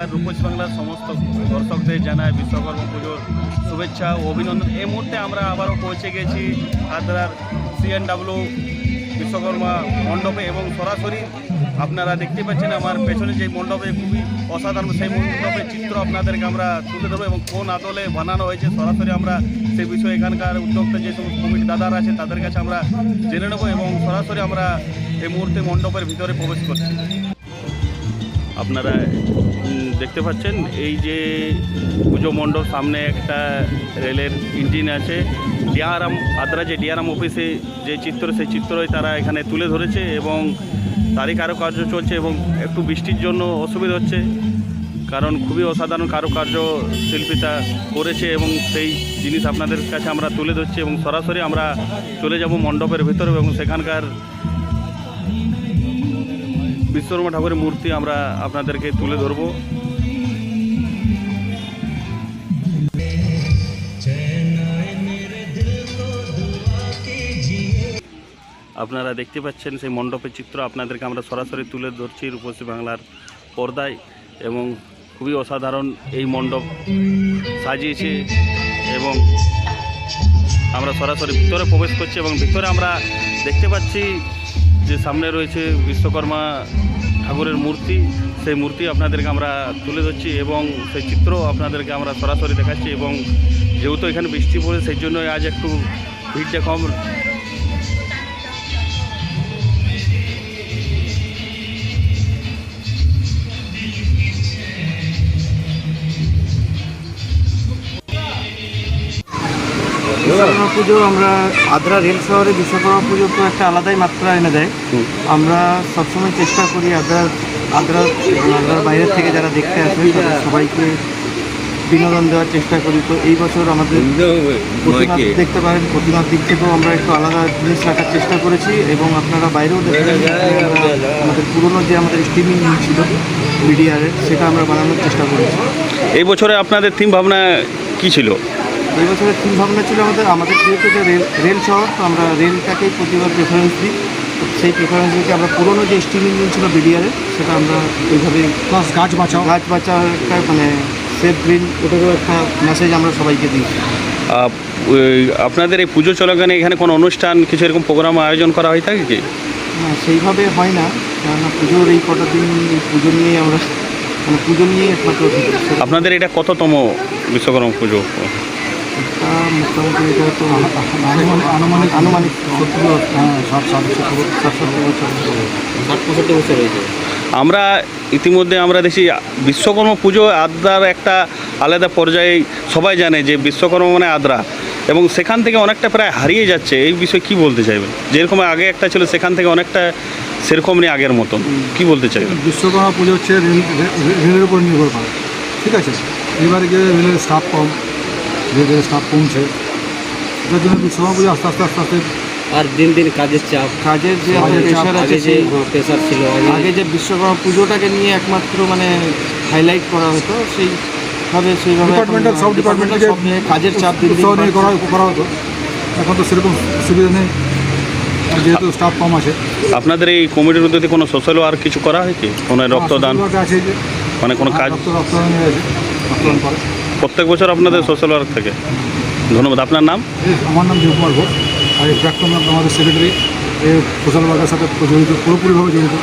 রূপসী বাংলার সমস্ত দর্শকদের জানায় বিশ্বকর্মা পুজোর শুভেচ্ছা ও অভিনন্দন। এই মুহূর্তে আমরা আবারও পৌঁছে গেছি আদ্রার সিএনডাব্লিউ বিশ্বকর্মা মণ্ডপে এবং সরাসরি আপনারা দেখতে পাচ্ছেন আমার পেছনে যে মণ্ডপে খুবই অসাধারণ সেই মণ্ডপের চিত্র আপনাদেরকে আমরা তুলে দেবো এবং কোন আদলে বানানো হয়েছে সরাসরি আমরা সেই বিষয়ে এখানকার উদ্যোক্তা যে সমস্ত কমিটি দাদারা আছে তাদের কাছে আমরা জেনে নেব এবং সরাসরি আমরা এই মুহূর্তে মণ্ডপের ভিতরে প্রবেশ করছি। আপনারা দেখতে পাচ্ছেন, এই যে পুজো মণ্ডপ সামনে একটা রেলের ইঞ্জিন আছে। ডিআরএম আদ্রা যে ডিআরএম অফিসে যে চিত্র, সেই চিত্রই তারা এখানে তুলে ধরেছে এবং তারই কারুকার্য চলছে এবং একটু বৃষ্টির জন্য অসুবিধা হচ্ছে, কারণ খুবই অসাধারণ কারুকার্য শিল্পীটা করেছে এবং সেই জিনিস আপনাদের কাছে আমরা তুলে ধরছি এবং সরাসরি আমরা চলে যাব মণ্ডপের ভিতরে এবং সেখানকার বিশ্বকর্মা ঠাকুরের মূর্তি আমরা আপনাদেরকে তুলে ধরবো। আপনারা দেখতে পাচ্ছেন সেই মণ্ডপের চিত্র। আপনাদেরকে আমরা সরাসরি তুলে ধরছি রূপসী বাংলার পর্দায় এবং খুবই অসাধারণ এই মণ্ডপ সাজিয়েছে এবং আমরা সরাসরি ভিতরে প্রবেশ করছি এবং ভিতরে আমরা দেখতে পাচ্ছি যে সামনে রয়েছে বিশ্বকর্মা ঠাকুরের মূর্তি, সেই মূর্তি আপনাদেরকে আমরা তুলে ধরছি এবং সেই চিত্র আপনাদেরকে আমরা সরাসরি দেখাচ্ছি এবং যেহেতু এখানে বৃষ্টি পড়ে, সেই জন্য আজ একটু ভিড়টা কম বিশ্বকর্মা পুজো আমরা আদ্রা রেল শহরে বিশ্বকর্মা পুজো তো একটা আলাদাই মাত্রা এনে দেয়। আমরা সবসময় চেষ্টা করি আদ্রার আদ্রা আদ্রার বাইরের থেকে যারা দেখতে আসবে তাদের সবাইকে বিনোদন দেওয়ার চেষ্টা করি। তো এই বছর আমাদের দেখতে পারেন প্রতিমার দিক থেকেও আমরা একটু আলাদা জিনিস রাখার চেষ্টা করেছি এবং আপনারা বাইরেও দেখবেন আমাদের পুরনো যে আমাদের স্ট্রিমিং ছিল মিডিয়ারের সেটা আমরা বানানোর চেষ্টা করেছি। এই বছরে আপনাদের থিম ভাবনা কি ছিল? এই বছরের থিম ভাবনা ছিল আমাদের আমাদের যেহেতু এটা রেল রেল শহর তো আমরা রেলটাকেই প্রতিবার প্রেফারেন্স দিই। তো সেই প্রেফারেন্স দিকে আমরা পুরোনো যে স্টিম ইঞ্জিন ছিল বিডিআরের সেটা আমরা এইভাবে প্লাস গাছ বাঁচাও। গাছ বাঁচাও একটা মানে সেফ গ্রিন ওটারও একটা মেসেজ আমরা সবাইকে দিই। আপনাদের এই পুজো চলাকালীন এখানে কোনো অনুষ্ঠান কিছু এরকম প্রোগ্রাম আয়োজন করা হয়ে থাকে কি? না সেইভাবে হয় না কেননা পুজোর এই কটা দিন এই পুজো নিয়েই আমরা মানে পুজো নিয়েই একমাত্র আপনাদের এটা কততম বিশ্বকর্মা পুজো? মোটামুটি এটা তো আনুমানিক আনুমানিক আনুমানিক সত্তর হ্যাঁ ষাট ষাট সত্তর ষাট সত্তর বছর। ষাট পঁয়ষট্টি বছর হয়েছে। আমরা ইতিমধ্যে আমরা দেখি বিশ্বকর্মা পুজো আদ্রার একটা আলাদা পর্যায়ে সবাই জানে যে বিশ্বকর্মা মানে আদ্রা। এবং সেখান থেকে অনেকটা প্রায় হারিয়ে যাচ্ছে। এই বিষয়ে কি বলতে চাইবেন? যেরকম আগে একটা ছিল সেখান থেকে অনেকটা সেরকম নেই আগের মতন। কি বলতে চাইবেন? বিশ্বকর্মা পুজো হচ্ছে রেল রে- রেলের উপর নির্ভর করে। ঠিক আছে? এবারে গিয়ে রেলের স্টাফ কম। রেলের স্টাফ কমছে। যার জন্য পুজো আস্তে আস্তে আস্তে আস্তে আর দিন দিন কাজের চাপ। কাজের যে প্রেশার আছে যে সেই প্রেশার ছিল আগে যে বিশ্বকর্মা পুজোটাকে নিয়ে একমাত্র মানে হাইলাইট করা হতো সেইভাবে সেইভাবে ডিপার্টমেন্টাল সব ডিপার্টমেন্টাল সব নিয়ে কাজের চাপ দিন নিয়ে করা। করা হতো। এখন তো সেরকম সুবিধা নেই। যেহেতু স্টাফ কম আছে। আপনাদের এই কমিটির উদ্যোগে কোনো সোশ্যাল ওয়ার্ক কিছু করা হয় কি? কোনো রক্তদান? আছে যে মানে কোনো কাজ? রক্তদান রক্তদান করে। প্রত্যেক বছর আপনাদের সোশ্যাল ওয়ার্ক থেকে। ধন্যবাদ। আপনার নাম? আমার নাম দেবকুমার ঘোষ। আর এই প্রাক্তন আমাদের সেক্রেটারি এই সোশ্যাল ওয়ার্কের সাথে জড়িত পুরোপুরিভাবে জড়িত।